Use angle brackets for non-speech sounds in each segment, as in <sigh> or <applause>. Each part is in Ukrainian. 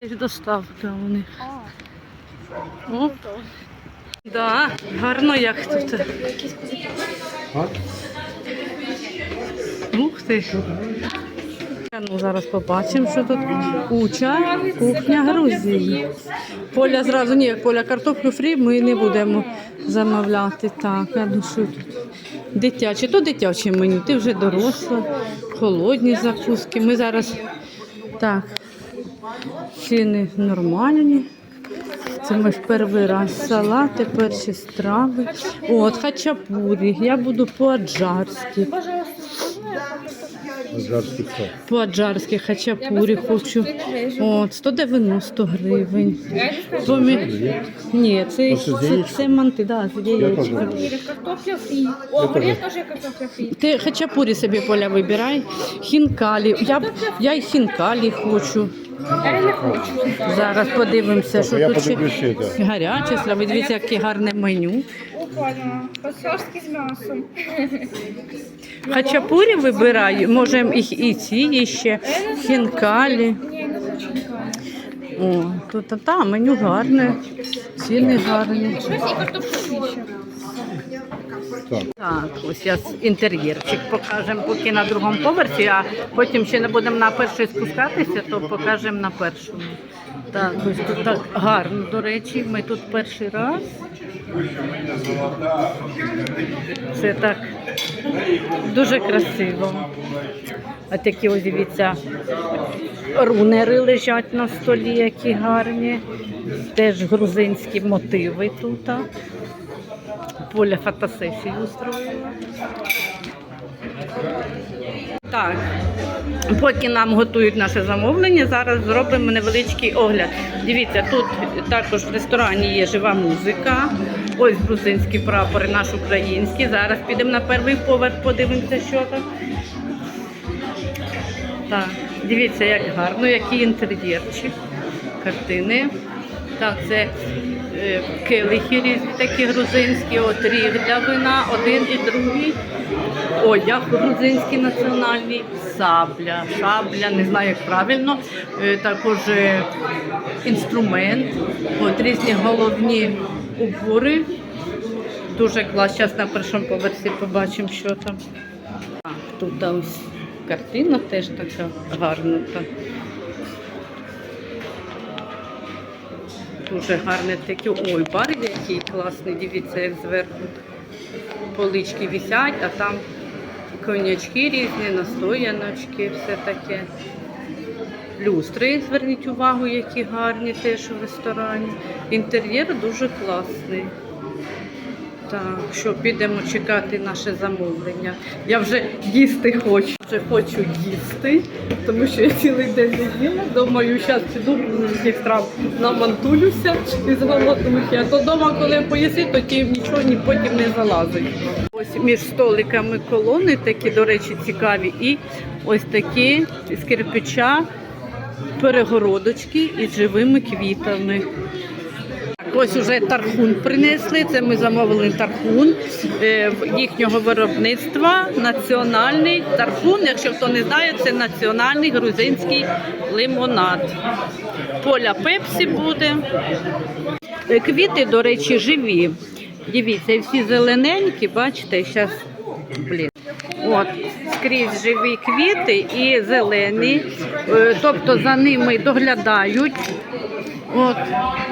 Доставка у них. О, да, гарно як тут. Ух ти. Ну, зараз побачимо, що тут куча, кухня Грузії. Поля зразу ні, поля картоплю фрі ми не будемо замовляти. Так, а ну що тут? Дитяче, то дитяче меню, ти вже доросла, холодні закуски. Ми зараз так, ціни нормальні. Це ми ж перший раз салати, перші страви. От, хачапурі. Я буду по-аджарськи. Жарський хто? По-аджарськи хачапурі хочу. От, 190 гривень. Помі... Ні, це, це, яєчком? це манти, да, з Я яєчком. теж. Картопля фрі. О, мене теж картопля фрі. Ти хачапурі собі поля вибирай. Хінкалі. Я, б- я й хінкалі хочу. Я не хочу. Зараз подивимося, я що тут ще подивлюсь ще, да. гаряче страви. Дивіться, яке гарне меню. Опана. Посольський з м'ясом. <laughs> Хачапурі вибираю, можемо і, і ці і ще хінкалі. Ні, не хочу. О, тут а, та, меню гарне, ціни гарні. Щось і картоплю ще. Так. Так, ось я інтер'єрчик покажемо поки на другому поверсі, а потім ще не будемо на перший спускатися, то покажемо на першому. Так, ось тут так гарно, до речі, ми тут перший раз. Це так дуже красиво. А такі ось дивіться, рунери лежать на столі, які гарні. Теж грузинські мотиви тут. Поля фотосесію устроїла. Так, поки нам готують наше замовлення, зараз зробимо невеличкий огляд. Дивіться, тут також в ресторані є жива музика. Ось грузинські прапори, наш український. Зараз підемо на перший поверх, подивимося, що там. Так, дивіться, як гарно, який інтер'єрчик, картини. Так, це е, келихи різні такі грузинські, от ріг для вина, один і другий. Одяг грузинський національний, сабля, шабля, не знаю, як правильно. Е, також е, інструмент, от різні головні убори. Дуже клас. Зараз на першому поверсі побачимо, що там. Так, тут ось картина теж така гарна. Дуже гарне таке. Ой, бар який класний, дивіться, як зверху. Полички висять, а там конячки різні, настояночки, все таке. Люстри, зверніть увагу, які гарні теж у ресторані. Інтер'єр дуже класний. Так, що підемо чекати наше замовлення. Я вже їсти хочу. Вже хочу їсти, тому що я цілий день не їла. Думаю, зараз піду з цих страв намантулюся і. А то вдома, коли поїси, то ті нічого ні потім не залазить. Ось між столиками колони такі, до речі, цікаві. І ось такі з кирпича перегородочки із живими квітами. Ось уже тархун принесли. Це ми замовили тархун е, їхнього виробництва. Національний тархун. Якщо хто не знає, це національний грузинський лимонад. Поля пепсі буде. Е, Квіти, до речі, живі. Дивіться, всі зелененькі, бачите, зараз. Блін. От, скрізь живі квіти і зелені, Е, тобто за ними доглядають. От,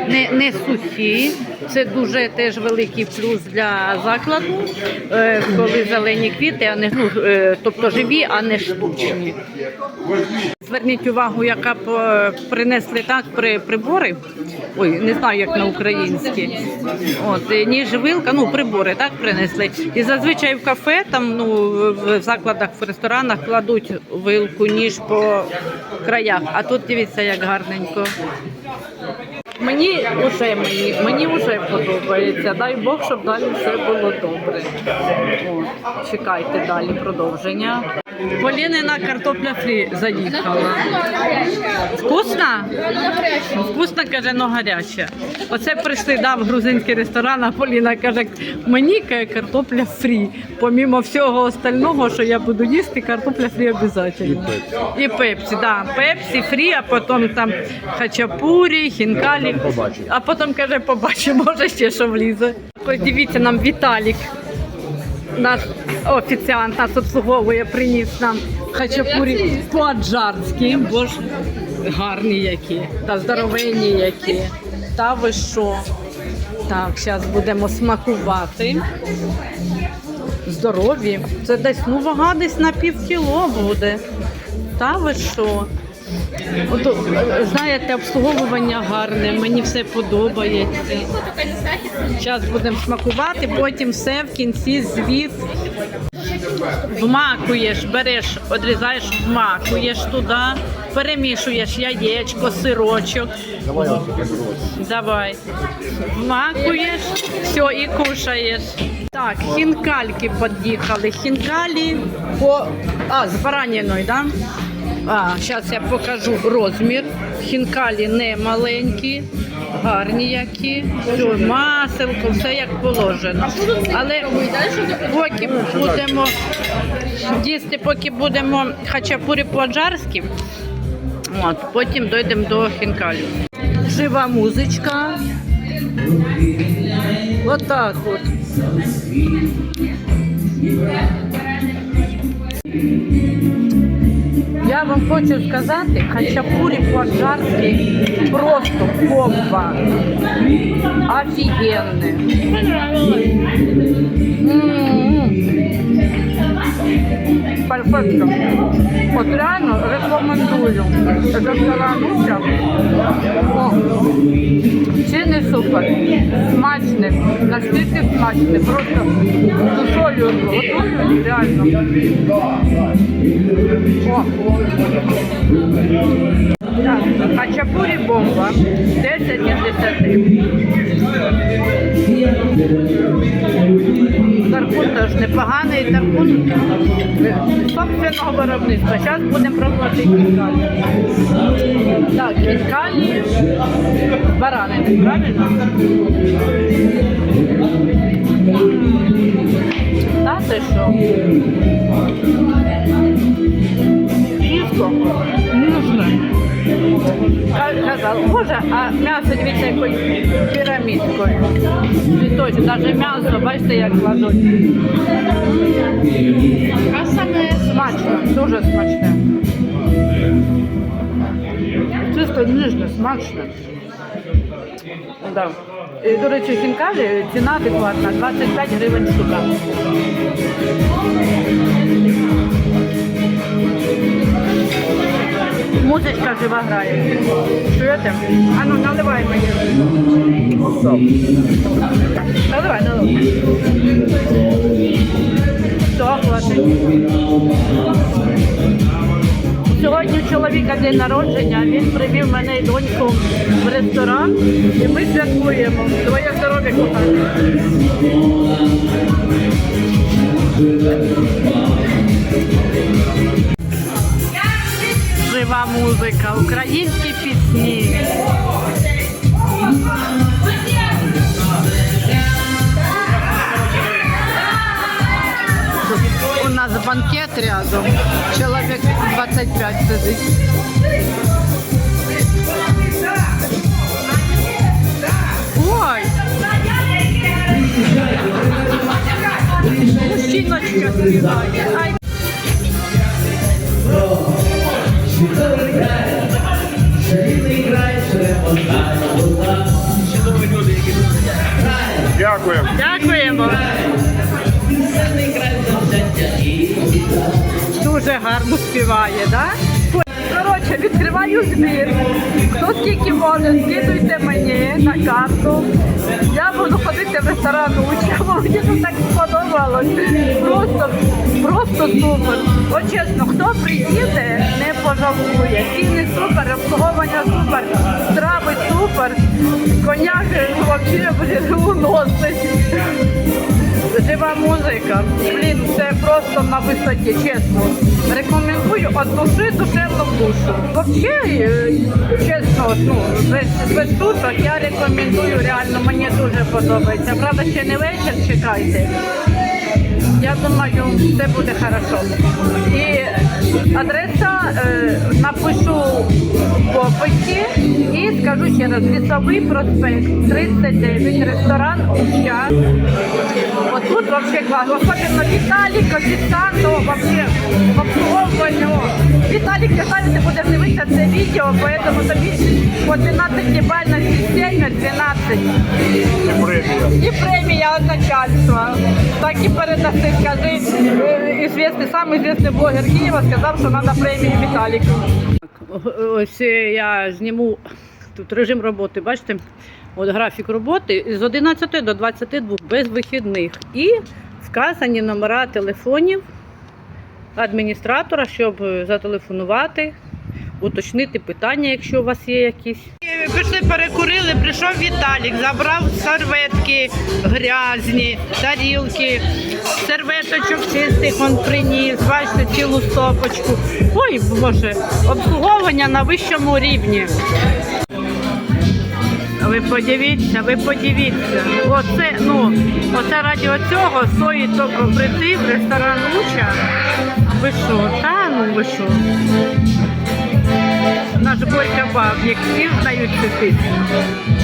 не, не сухі. Це дуже теж великий плюс для закладу, е, коли зелені квіти, а не ну, е, тобто живі, а не штучні. Зверніть увагу, яка принесли так при, прибори. Ой, не знаю, як на українські. От ніж вилка, ну прибори так принесли. І зазвичай в кафе, там ну в закладах, в ресторанах кладуть вилку, ніж по краях. А тут дивіться, як гарненько. Мені вже мені, мені вже подобається. Дай Бог, щоб далі все було добре. От, чекайте далі продовження. Полінина картопля фрі заїхала. Вкусна? Вкусно, каже, но гаряче. Оце прийшли да, в грузинський ресторан, а Поліна каже, мені каже, картопля фрі. Помімо всього остального, що я буду їсти, картопля фрі обов'язково. І пепсі, да. Пепсі, фрі, а потім там хачапурі, хінкалі. А потім каже, побачимо, може ще що влізе. Ось дивіться, нам Віталік. Наш офіціант нас обслуговує, приніс нам хачапурі по-аджарськи, бо ж гарні які, та здоровенні які. Та ви що? Так, зараз будемо смакувати. Здорові. Це десь, ну, вага десь на пів кіло буде. Та ви що? От, знаєте, обслуговування гарне, мені все подобається. Зараз будемо смакувати, потім все в кінці звіт. Вмакуєш, береш, одрізаєш, вмакуєш туди, перемішуєш яєчко, сирочок. Давай Давай. Вмакуєш, все, і кушаєш. Так, хінкальки під'їхали. Хінкалі по. А, з бараніною, так? Да? А, зараз я покажу розмір. Хінкалі не маленькі, гарні які. Все, маселко, все як положено. Але поки будемо їсти, поки будемо хачапурі по-аджарськи, от, потім дійдемо до хінкалю. Жива музичка. Отак от. Я вам хочу сказати, хачапурі по-аджарськи просто бомба. Офігенне. М-м-м. Перфектно. От реально рекомендую. Ресторануся. О, чи не супер. Смачне. Настільки смачне. Просто душою готують реально. О. Так, хачапурі бомба. 10 із 10. Тархун теж непоганий тархун е, собственного виробництва. Зараз будемо пробувати кінкалі. Так, кінкалі баранини, правильно? Та ти що? Ка- Казав, боже, а м'ясо дивіться якось пірамідкою. Цвіточок, навіть м'ясо, бачите, як кладуть. А саме Смачно, дуже смачне. Чисто ніжне, смачне. Да. І, до речі, хінкалі ціна адекватна, 25 гривень штука. Музичка жива грає. Чуєте? А ну наливай мені. Наливай, наливай. Все. Сьогодні у чоловіка день народження, він привів мене і доньку в ресторан, і ми святкуємо. Твоє здоров'я, кохання. Жива музика, українські пісні. У нас банкет рядом. Чоловік 25 сидить. Ой! Мужчиночка співає. Дякую. Дякуємо. Дуже гарно співає, так? Коротше, відкриваю збір. Хто скільки може, скидуйте мені на карту. Я буду ходити в ресторан бо <laughs> мені тут так сподобалось. Просто, просто супер. От чесно, хто приїде, не пожалкує. Ціни супер, обслуговування супер, страви супер, коняки взагалі буде уносить. Жива музика. Блін, це просто на висоті, чесно. Рекомендую от душі душевно душу. Взагалі, е, чесно, ну, без, без я рекомендую реально, мені дуже подобається. Правда, ще не вечір, чекайте. Я думаю, все буде хорошо. І адреса е, напишу в описі і скажу ще раз, Лісовий проспект 39, ресторан Уща. От тут вообще класс. Особенно Віталік, офіціанту, вообще в. Віталік, ти будеш дивитися це відео, поэтому тобі по 12 бальна системі 12. І премія від начальства. Так і передаси, скажи, е, известний, самий известний блогер Києва сказав, що треба премію Віталіку. Ось е, я зніму тут режим роботи, бачите, от графік роботи з 11 до 22 без вихідних. І вказані номера телефонів адміністратора, щоб е, зателефонувати, уточнити питання, якщо у вас є якісь. Пішли, перекурили, прийшов Віталік, забрав серветки грязні, тарілки, серветочок чистих він приніс, бачите, цілу стопочку. Ой, Боже, обслуговування на вищому рівні. Ви подивіться, ви подивіться. Оце, ну, оце раді цього стоїть тільки прийти в ресторан Луча. Ви що? Та ну ви що? Наш Борька Бабник, всі знають цю пісню.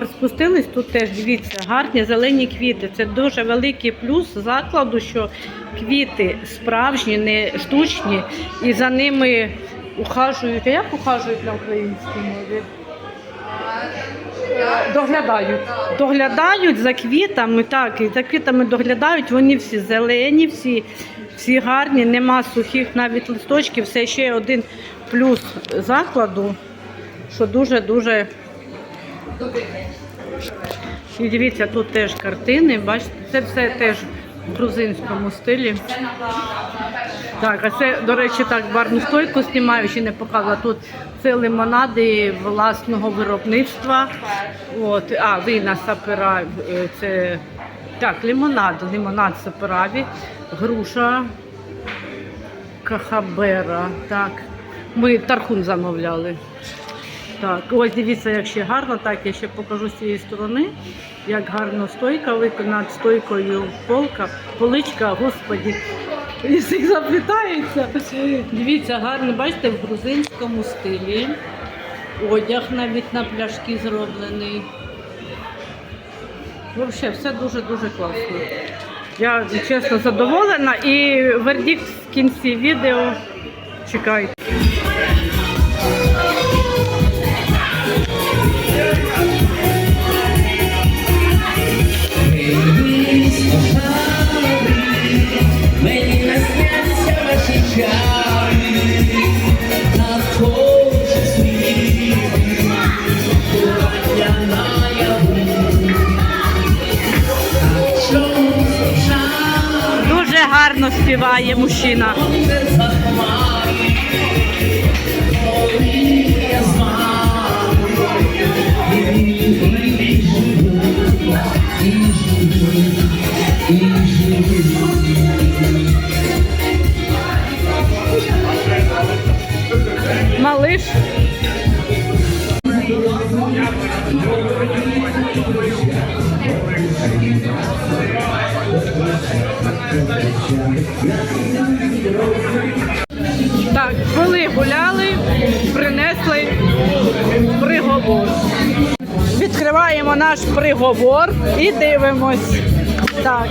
Перший спустились, тут теж дивіться, гарні зелені квіти. Це дуже великий плюс закладу, що квіти справжні, не штучні, і за ними ухажують. А як ухажують на українській мові? Доглядають. Доглядають за квітами, так, і за квітами доглядають, вони всі зелені, всі, всі гарні, нема сухих навіть листочків. Це ще один плюс закладу, що дуже-дуже. І дивіться, тут теж картини, бачите, це все теж в грузинському стилі. Так, а це, до речі, так, барну стойку знімаю, ще не показувала. Тут це лимонади власного виробництва. От, а, вина сапераві, е, це так, лимонад, лимонад сапераві, груша кахабера. Так. Ми тархун замовляли. Так, ось дивіться, як ще гарно, так я ще покажу з цієї сторони, як гарно стойка виконана стойкою полка, поличка, господі. Язик заплітається. Дивіться, гарно, бачите, в грузинському стилі. Одяг навіть на пляшки зроблений. Взагалі, все дуже-дуже класно. Я чесно задоволена і вердикт в кінці відео чекайте. Співає мужчина. не Так, коли гуляли, принесли приговор. Відкриваємо наш приговор і дивимось. Так.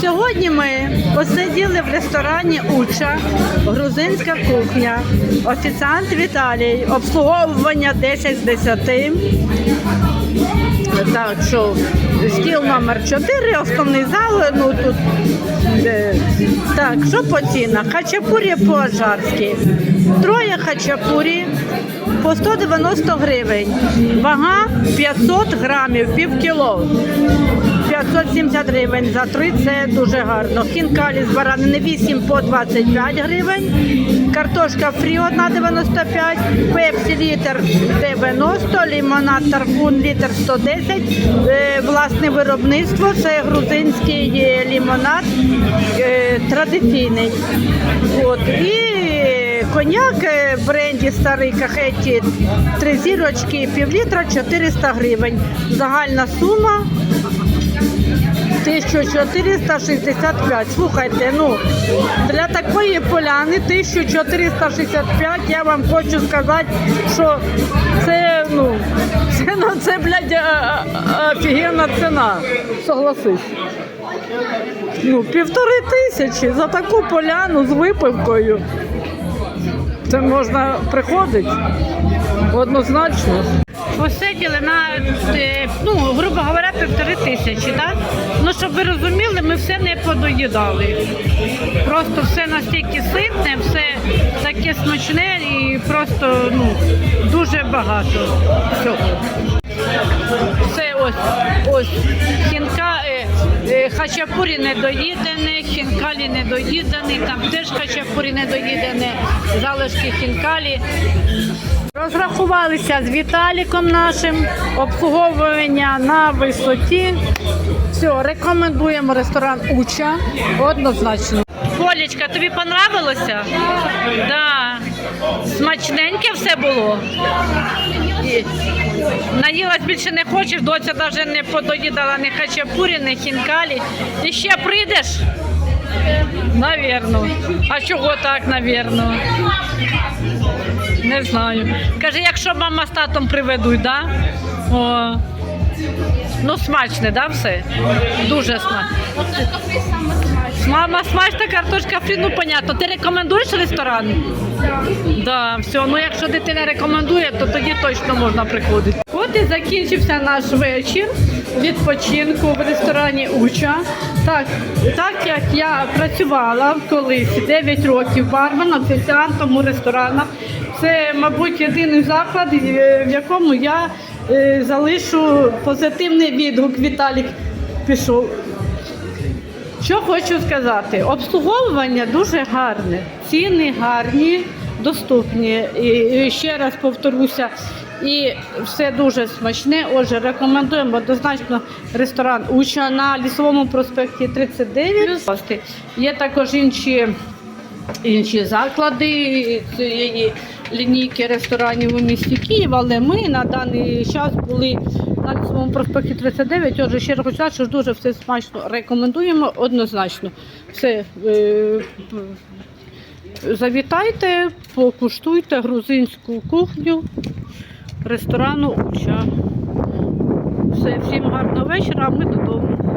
Сьогодні ми посиділи в ресторані Уча, грузинська кухня, офіціант Віталій, обслуговування 10 з 10. Так що стіл номер 4, основний зал. Ну тут е, так, що по цінах? Хачапурі по-ажарськи. Троє хачапурі по 190 гривень. Вага 500 грамів, пів кіло. 570 гривень за три це дуже гарно. Хінкалі з баранини 8 по 25 гривень. Картошка фрі 1,95, пепсі літр 90, лимонад тархун літр 110. Е, Власне виробництво це грузинський е, лимонад е, традиційний. От. І коньяк е, в бренді старий кахеті три зірочки, пів літра 400 гривень. Загальна сума 1465. Слухайте, ну для такої поляни 1465, я вам хочу сказати, що це, ну, це, ну, це блядь, офігенна ціна. Согласись. Ну, півтори тисячі за таку поляну з випивкою. Це можна приходити однозначно. Посиділи на, е, ну, грубо говоря, півтори тисячі, так? Щоб ви розуміли, ми все не подоїдали. Просто все настільки ситне, все таке смачне і просто ну, дуже багато всього. Це ось ось хінка, е, е, хачапурі недоїдене, хінкалі недоїдений, там теж хачапурі недоїдене, залишки хінкалі. Розрахувалися з Віталіком нашим, обслуговування на висоті. Все, рекомендуємо ресторан Уча однозначно. Полічка, тобі понравилося? Да. Смачненьке все було. Наїлась більше не хочеш, доця навіть не подоїдала ні хачапурі, ні хінкалі. І ще прийдеш? Навірно. А чого так, навірно? Не знаю. Каже, якщо мама з татом приведуть, да? Ну, смачне, да, все? Дуже смачне. Мама, смачна картошка фрі, ну понятно. Ти рекомендуєш ресторан? Да, все. Ну якщо дитина рекомендує, то тоді точно можна приходити. От і закінчився наш вечір відпочинку в ресторані Уча. Так, так як я працювала колись 9 років барменом, офіціантом у ресторанах, це, мабуть, єдиний заклад, е, в якому я залишу позитивний відгук. Віталік пішов. Що хочу сказати, обслуговування дуже гарне, ціни гарні, доступні. І ще раз повторюся, і все дуже смачне. Отже, рекомендуємо однозначно ресторан Уча на лісовому проспекті 39. Є також інші. Інші заклади лінійки ресторанів у місті Київ, але ми на даний час були на Лісовому проспекті 39. Отже, ще раз що дуже все смачно рекомендуємо однозначно. Все, е, завітайте, покуштуйте грузинську кухню ресторану Уча. Все, всім гарного вечора, а ми додому.